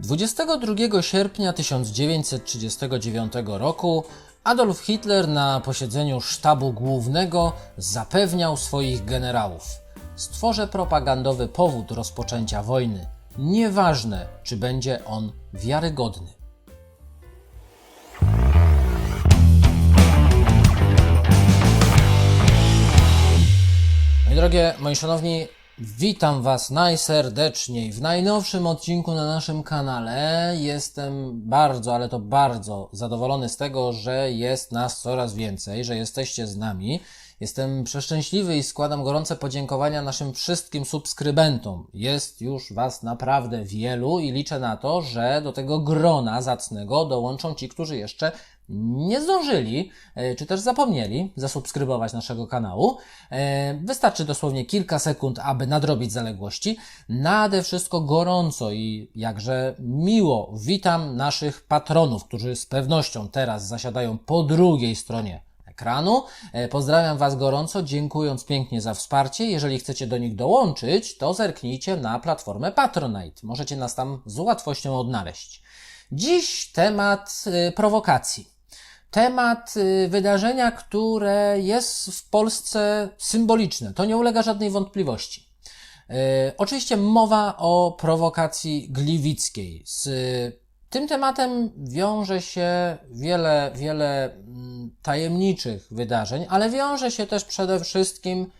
22 sierpnia 1939 roku Adolf Hitler na posiedzeniu sztabu głównego zapewniał swoich generałów: Stworzę propagandowy powód rozpoczęcia wojny. Nieważne, czy będzie on wiarygodny. Drogie, moi szanowni, witam Was najserdeczniej w najnowszym odcinku na naszym kanale. Jestem bardzo, ale to bardzo zadowolony z tego, że jest nas coraz więcej, że jesteście z nami. Jestem przeszczęśliwy i składam gorące podziękowania naszym wszystkim subskrybentom. Jest już Was naprawdę wielu i liczę na to, że do tego grona zacnego dołączą ci, którzy jeszcze nie zdążyli, e, czy też zapomnieli zasubskrybować naszego kanału. E, Wystarczy dosłownie kilka sekund, aby nadrobić zaległości. Nade wszystko gorąco i jakże miło witam naszych patronów, którzy z pewnością teraz zasiadają po drugiej stronie ekranu. E, Pozdrawiam Was gorąco, dziękując pięknie za wsparcie. Jeżeli chcecie do nich dołączyć, to zerknijcie na platformę Patronite. Możecie nas tam z łatwością odnaleźć. Dziś temat prowokacji. Temat y, wydarzenia, które jest w Polsce symboliczne. To nie ulega żadnej wątpliwości. Y, Oczywiście mowa o prowokacji gliwickiej. Z tym tematem wiąże się wiele, wiele mm, tajemniczych wydarzeń, ale wiąże się też przede wszystkim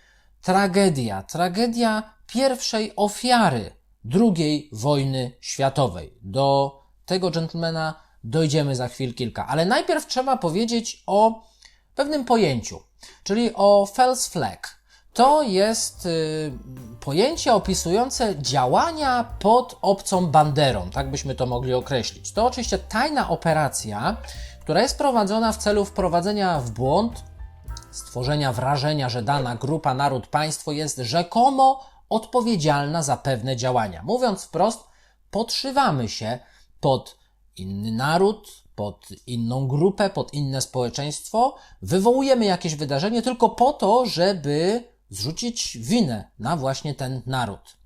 tragedia. Tragedia pierwszej ofiary II wojny światowej. Do tego dżentelmena dojdziemy za chwil kilka. Ale najpierw trzeba powiedzieć o pewnym pojęciu, czyli o false flag. To jest y, pojęcie opisujące działania pod obcą banderą, tak byśmy to mogli określić. To oczywiście tajna operacja, która jest prowadzona w celu wprowadzenia w błąd, stworzenia wrażenia, że dana grupa, naród, państwo jest rzekomo odpowiedzialna za pewne działania. Mówiąc wprost, podszywamy się pod inny naród, pod inną grupę, pod inne społeczeństwo, wywołujemy jakieś wydarzenie tylko po to, żeby zrzucić winę na właśnie ten naród.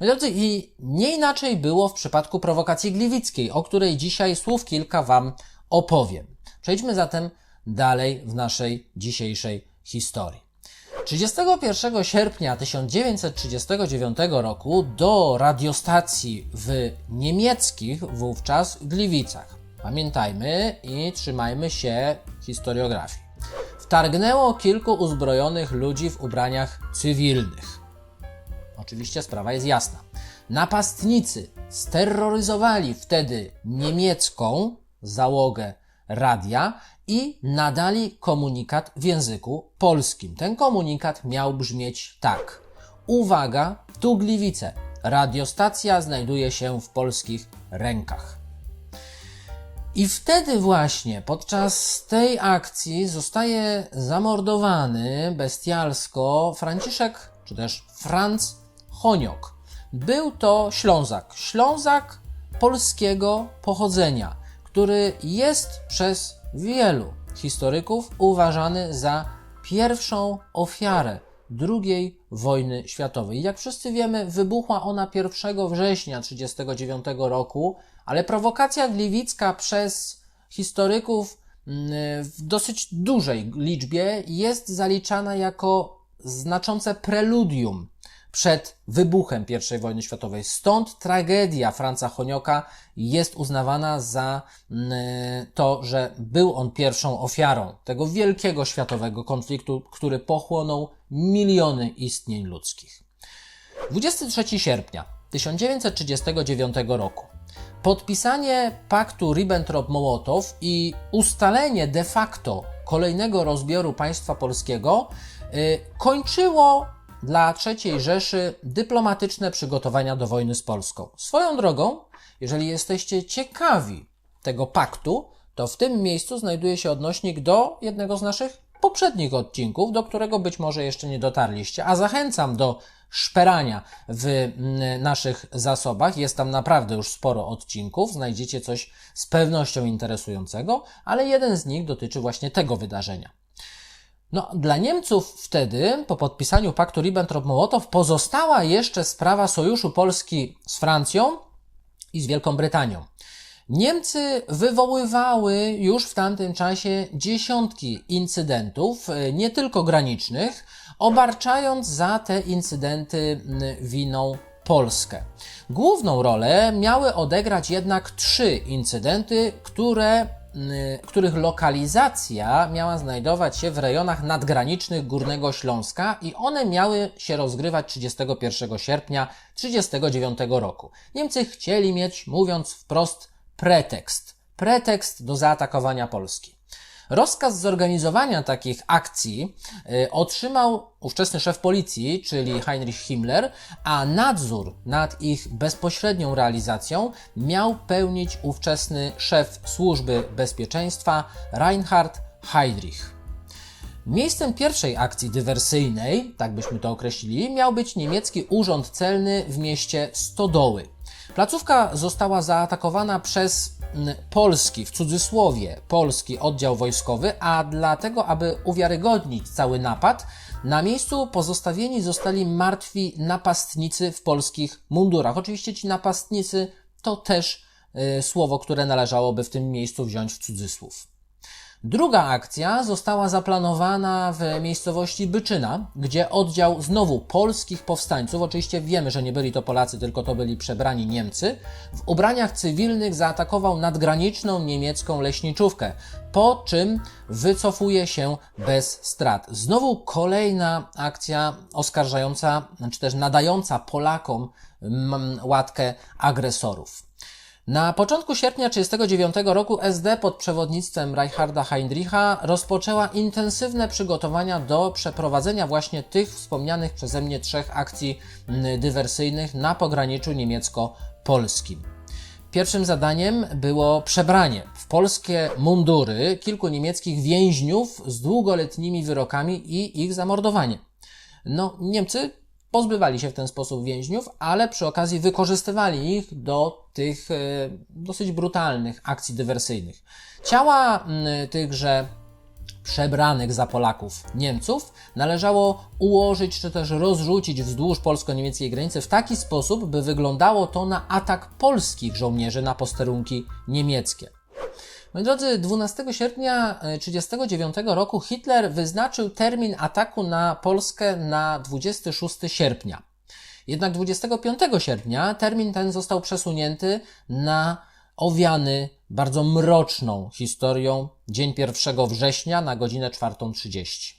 Drodzy, i nie inaczej było w przypadku prowokacji gliwickiej, o której dzisiaj słów kilka Wam opowiem. Przejdźmy zatem dalej w naszej dzisiejszej historii. 31 sierpnia 1939 roku do radiostacji w niemieckich wówczas Gliwicach. Pamiętajmy i trzymajmy się historiografii. Wtargnęło kilku uzbrojonych ludzi w ubraniach cywilnych. Oczywiście sprawa jest jasna. Napastnicy steroryzowali wtedy niemiecką załogę radia i nadali komunikat w języku polskim. Ten komunikat miał brzmieć tak. Uwaga, tu Gliwice. Radiostacja znajduje się w polskich rękach. I wtedy właśnie podczas tej akcji zostaje zamordowany bestialsko Franciszek, czy też Franz Honiok. Był to Ślązak. Ślązak polskiego pochodzenia, który jest przez wielu historyków uważany za pierwszą ofiarę II wojny światowej. Jak wszyscy wiemy, wybuchła ona 1 września 1939 roku, ale prowokacja gliwicka przez historyków mm, w dosyć dużej liczbie jest zaliczana jako znaczące preludium przed wybuchem I wojny światowej. Stąd tragedia Franca Honioka jest uznawana za mm, to, że był on pierwszą ofiarą tego wielkiego światowego konfliktu, który pochłonął miliony istnień ludzkich. 23 sierpnia 1939 roku. Podpisanie paktu Ribbentrop-Mołotow i ustalenie de facto kolejnego rozbioru państwa polskiego y, kończyło dla III Rzeszy dyplomatyczne przygotowania do wojny z Polską. Swoją drogą, jeżeli jesteście ciekawi tego paktu, to w tym miejscu znajduje się odnośnik do jednego z naszych poprzednich odcinków, do którego być może jeszcze nie dotarliście, a zachęcam do szperania w mm, naszych zasobach. Jest tam naprawdę już sporo odcinków, znajdziecie coś z pewnością interesującego, ale jeden z nich dotyczy właśnie tego wydarzenia. No, dla Niemców wtedy, po podpisaniu paktu Ribbentrop-Mołotow, pozostała jeszcze sprawa sojuszu Polski z Francją i z Wielką Brytanią. Niemcy wywoływały już w tamtym czasie dziesiątki incydentów, e, nie tylko granicznych, obarczając za te incydenty winą Polskę. Główną rolę miały odegrać jednak trzy incydenty, które których lokalizacja miała znajdować się w rejonach nadgranicznych Górnego Śląska i one miały się rozgrywać 31 sierpnia 1939 roku. Niemcy chcieli mieć, mówiąc wprost, pretekst. Pretekst do zaatakowania Polski. Rozkaz zorganizowania takich akcji y, otrzymał ówczesny szef policji, czyli Heinrich Himmler, a nadzór nad ich bezpośrednią realizacją miał pełnić ówczesny szef służby bezpieczeństwa Reinhard Heydrich. Miejscem pierwszej akcji dywersyjnej, tak byśmy to określili, miał być niemiecki urząd celny w mieście Stodoły. Placówka została zaatakowana przez polski, w cudzysłowie polski oddział wojskowy, a dlatego, aby uwiarygodnić cały napad, na miejscu pozostawieni zostali martwi napastnicy w polskich mundurach. Oczywiście ci napastnicy to też y, słowo, które należałoby w tym miejscu wziąć w cudzysłów. Druga akcja została zaplanowana w miejscowości Byczyna, gdzie oddział znowu polskich powstańców, oczywiście wiemy, że nie byli to Polacy, tylko to byli przebrani Niemcy, w ubraniach cywilnych zaatakował nadgraniczną niemiecką leśniczówkę, po czym wycofuje się bez strat. Znowu kolejna akcja oskarżająca, czy też nadająca Polakom łatkę agresorów. Na początku sierpnia 1939 roku SD pod przewodnictwem Reicharda Heinricha rozpoczęła intensywne przygotowania do przeprowadzenia właśnie tych wspomnianych przeze mnie trzech akcji mm, dywersyjnych na pograniczu niemiecko-polskim. Pierwszym zadaniem było przebranie w polskie mundury kilku niemieckich więźniów z długoletnimi wyrokami i ich zamordowanie. No, Niemcy pozbywali się w ten sposób więźniów, ale przy okazji wykorzystywali ich do tych e, dosyć brutalnych akcji dywersyjnych. Ciała tychże przebranych za Polaków Niemców należało ułożyć czy też rozrzucić wzdłuż polsko-niemieckiej granicy w taki sposób, by wyglądało to na atak polskich żołnierzy na posterunki niemieckie. Moi drodzy, 12 sierpnia 1939 e, roku Hitler wyznaczył termin ataku na Polskę na 26 sierpnia. Jednak 25 sierpnia termin ten został przesunięty na owiany bardzo mroczną historią dzień 1 września na godzinę 4.30.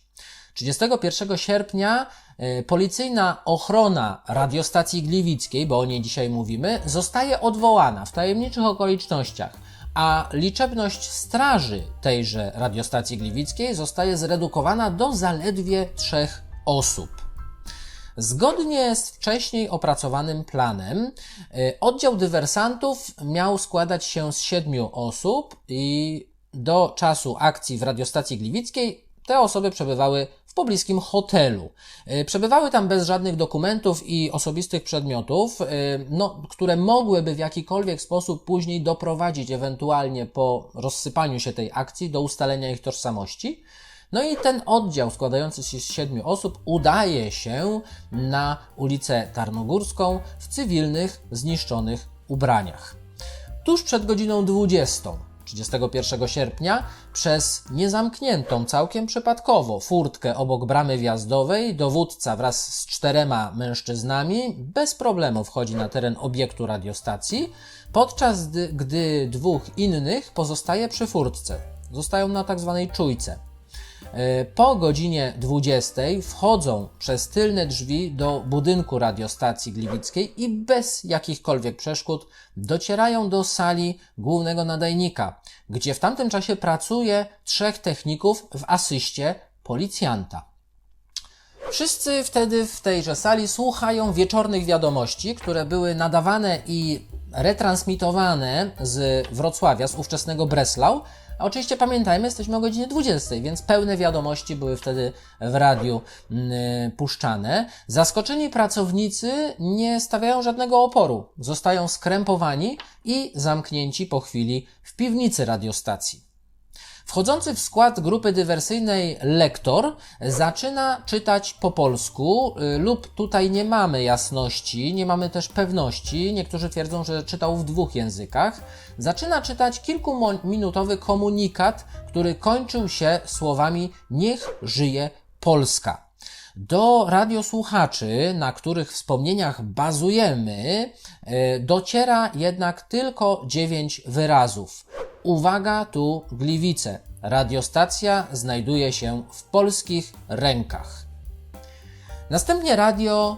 31 sierpnia e, policyjna ochrona radiostacji gliwickiej, bo o niej dzisiaj mówimy, zostaje odwołana w tajemniczych okolicznościach a liczebność straży tejże radiostacji gliwickiej zostaje zredukowana do zaledwie trzech osób. Zgodnie z wcześniej opracowanym planem, y, oddział dywersantów miał składać się z siedmiu osób i do czasu akcji w radiostacji gliwickiej te osoby przebywały pobliskim hotelu. E, przebywały tam bez żadnych dokumentów i osobistych przedmiotów, e, no, które mogłyby w jakikolwiek sposób później doprowadzić ewentualnie po rozsypaniu się tej akcji do ustalenia ich tożsamości. No i ten oddział składający się z siedmiu osób udaje się na ulicę Tarnogórską w cywilnych, zniszczonych ubraniach. Tuż przed godziną 20 31 sierpnia przez niezamkniętą całkiem przypadkowo furtkę obok bramy wjazdowej dowódca wraz z czterema mężczyznami bez problemu wchodzi na teren obiektu radiostacji, podczas gdy, dwóch innych pozostaje przy furtce. Zostają na tak zwanej czujce. E, po godzinie 20 wchodzą przez tylne drzwi do budynku radiostacji gliwickiej i bez jakichkolwiek przeszkód docierają do sali głównego nadajnika, gdzie w tamtym czasie pracuje trzech techników w asyście policjanta. Wszyscy wtedy w tejże sali słuchają wieczornych wiadomości, które były nadawane i retransmitowane z Wrocławia, z ówczesnego Breslau, a oczywiście pamiętajmy, jesteśmy o godzinie 20, więc pełne wiadomości były wtedy w radiu yy, puszczane. Zaskoczeni pracownicy nie stawiają żadnego oporu. Zostają skrępowani i zamknięci po chwili w piwnicy radiostacji. Wchodzący w skład grupy dywersyjnej lektor zaczyna czytać po polsku y, lub tutaj nie mamy jasności, nie mamy też pewności. Niektórzy twierdzą, że czytał w dwóch językach. Zaczyna czytać kilkuminutowy komunikat, który kończył się słowami Niech żyje Polska. Do radiosłuchaczy, na których wspomnieniach bazujemy, y, dociera jednak tylko dziewięć wyrazów. Uwaga, tu Gliwice. Radiostacja znajduje się w polskich rękach. Następnie radio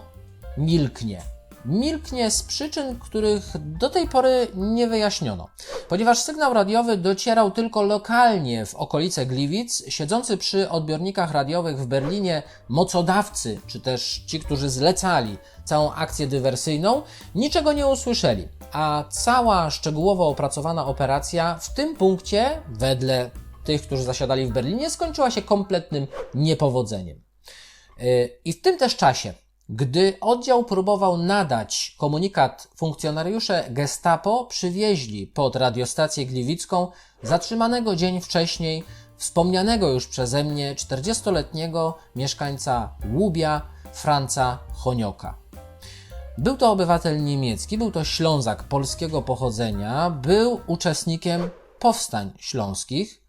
milknie. Milknie z przyczyn, których do tej pory nie wyjaśniono. Ponieważ sygnał radiowy docierał tylko lokalnie w okolice Gliwic, siedzący przy odbiornikach radiowych w Berlinie mocodawcy, czy też ci, którzy zlecali całą akcję dywersyjną, niczego nie usłyszeli. A cała szczegółowo opracowana operacja w tym punkcie, wedle tych, którzy zasiadali w Berlinie, skończyła się kompletnym niepowodzeniem. Yy, I w tym też czasie gdy oddział próbował nadać komunikat, funkcjonariusze Gestapo przywieźli pod radiostację gliwicką zatrzymanego dzień wcześniej wspomnianego już przeze mnie 40-letniego mieszkańca Łubia, Franca Honioka. Był to obywatel niemiecki, był to Ślązak polskiego pochodzenia, był uczestnikiem powstań śląskich.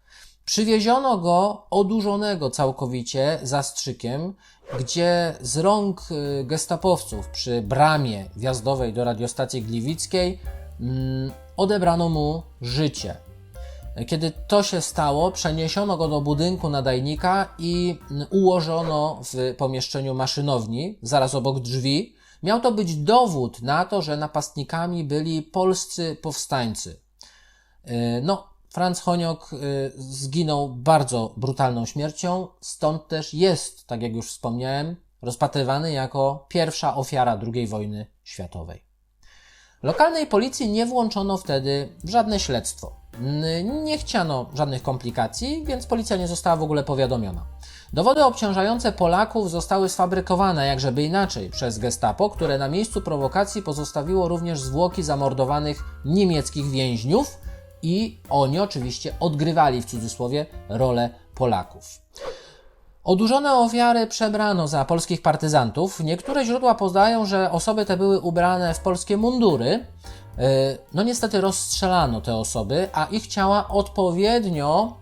Przywieziono go odurzonego całkowicie zastrzykiem, gdzie z rąk y, gestapowców przy bramie wjazdowej do radiostacji gliwickiej mm, odebrano mu życie. Kiedy to się stało, przeniesiono go do budynku nadajnika i mm, ułożono w pomieszczeniu maszynowni, zaraz obok drzwi. Miał to być dowód na to, że napastnikami byli polscy powstańcy. Y, no, Franz Honiok y, zginął bardzo brutalną śmiercią, stąd też jest, tak jak już wspomniałem, rozpatrywany jako pierwsza ofiara II wojny światowej. Lokalnej policji nie włączono wtedy w żadne śledztwo. Nie chciano żadnych komplikacji, więc policja nie została w ogóle powiadomiona. Dowody obciążające Polaków zostały sfabrykowane, jakżeby inaczej, przez Gestapo, które na miejscu prowokacji pozostawiło również zwłoki zamordowanych niemieckich więźniów, i oni oczywiście odgrywali w cudzysłowie rolę Polaków. Odurzone ofiary przebrano za polskich partyzantów. Niektóre źródła podają, że osoby te były ubrane w polskie mundury. E, no niestety rozstrzelano te osoby, a ich ciała odpowiednio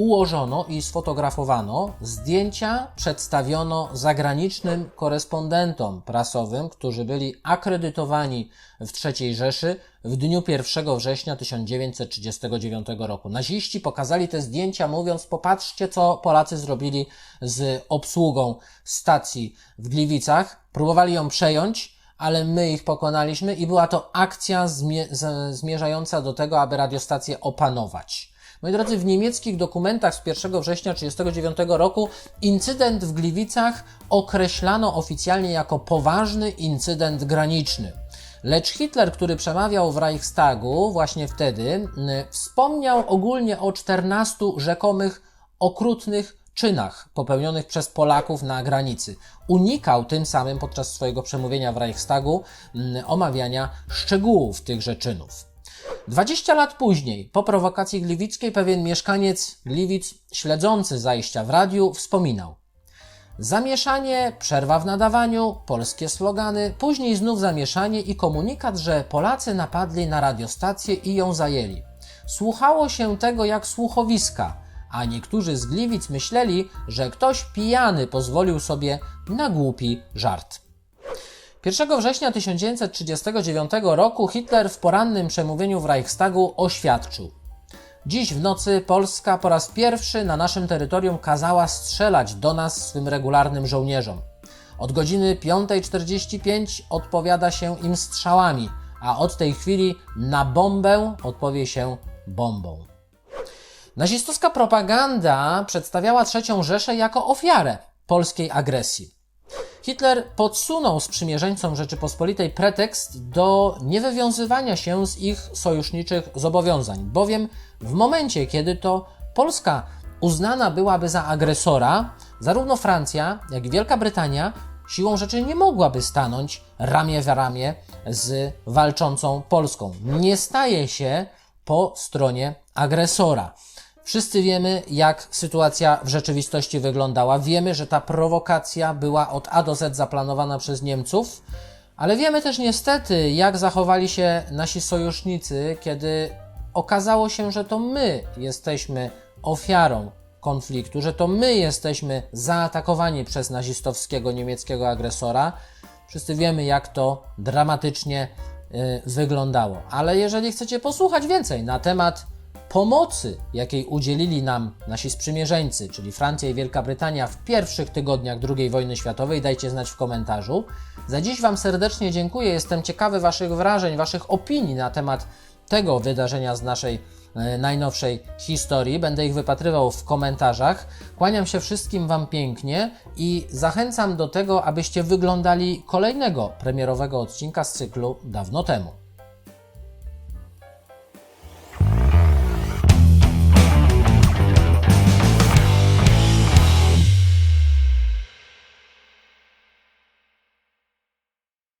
ułożono i sfotografowano. Zdjęcia przedstawiono zagranicznym korespondentom prasowym, którzy byli akredytowani w III Rzeszy w dniu 1 września 1939 roku. Naziści pokazali te zdjęcia, mówiąc: Popatrzcie, co Polacy zrobili z obsługą stacji w Gliwicach. Próbowali ją przejąć, ale my ich pokonaliśmy i była to akcja zmierzająca do tego, aby radiostację opanować. Moi drodzy, w niemieckich dokumentach z 1 września 1939 roku incydent w Gliwicach określano oficjalnie jako poważny incydent graniczny. Lecz Hitler, który przemawiał w Reichstagu właśnie wtedy, wspomniał ogólnie o 14 rzekomych okrutnych czynach popełnionych przez Polaków na granicy. Unikał tym samym podczas swojego przemówienia w Reichstagu omawiania szczegółów tychże czynów. 20 lat później, po prowokacji gliwickiej, pewien mieszkaniec Gliwic, śledzący zajścia w radiu, wspominał: Zamieszanie, przerwa w nadawaniu, polskie slogany, później znów zamieszanie i komunikat, że Polacy napadli na radiostację i ją zajęli. Słuchało się tego jak słuchowiska, a niektórzy z Gliwic myśleli, że ktoś pijany pozwolił sobie na głupi żart. 1 września 1939 roku Hitler w porannym przemówieniu w Reichstagu oświadczył: Dziś w nocy Polska po raz pierwszy na naszym terytorium kazała strzelać do nas swym regularnym żołnierzom. Od godziny 5.45 odpowiada się im strzałami, a od tej chwili na bombę odpowie się bombą. Nazistowska propaganda przedstawiała III Rzeszę jako ofiarę polskiej agresji. Hitler podsunął sprzymierzeńcom Rzeczypospolitej pretekst do niewywiązywania się z ich sojuszniczych zobowiązań, bowiem w momencie, kiedy to Polska uznana byłaby za agresora, zarówno Francja, jak i Wielka Brytania siłą rzeczy nie mogłaby stanąć ramię w ramię z walczącą Polską. Nie staje się po stronie agresora. Wszyscy wiemy, jak sytuacja w rzeczywistości wyglądała. Wiemy, że ta prowokacja była od A do Z zaplanowana przez Niemców, ale wiemy też niestety, jak zachowali się nasi sojusznicy, kiedy okazało się, że to my jesteśmy ofiarą konfliktu, że to my jesteśmy zaatakowani przez nazistowskiego niemieckiego agresora. Wszyscy wiemy, jak to dramatycznie y, wyglądało. Ale jeżeli chcecie posłuchać więcej na temat pomocy, jakiej udzielili nam nasi sprzymierzeńcy, czyli Francja i Wielka Brytania w pierwszych tygodniach II wojny światowej, dajcie znać w komentarzu. Za dziś Wam serdecznie dziękuję. Jestem ciekawy Waszych wrażeń, Waszych opinii na temat tego wydarzenia z naszej e, najnowszej historii. Będę ich wypatrywał w komentarzach. Kłaniam się wszystkim Wam pięknie i zachęcam do tego, abyście wyglądali kolejnego premierowego odcinka z cyklu dawno temu.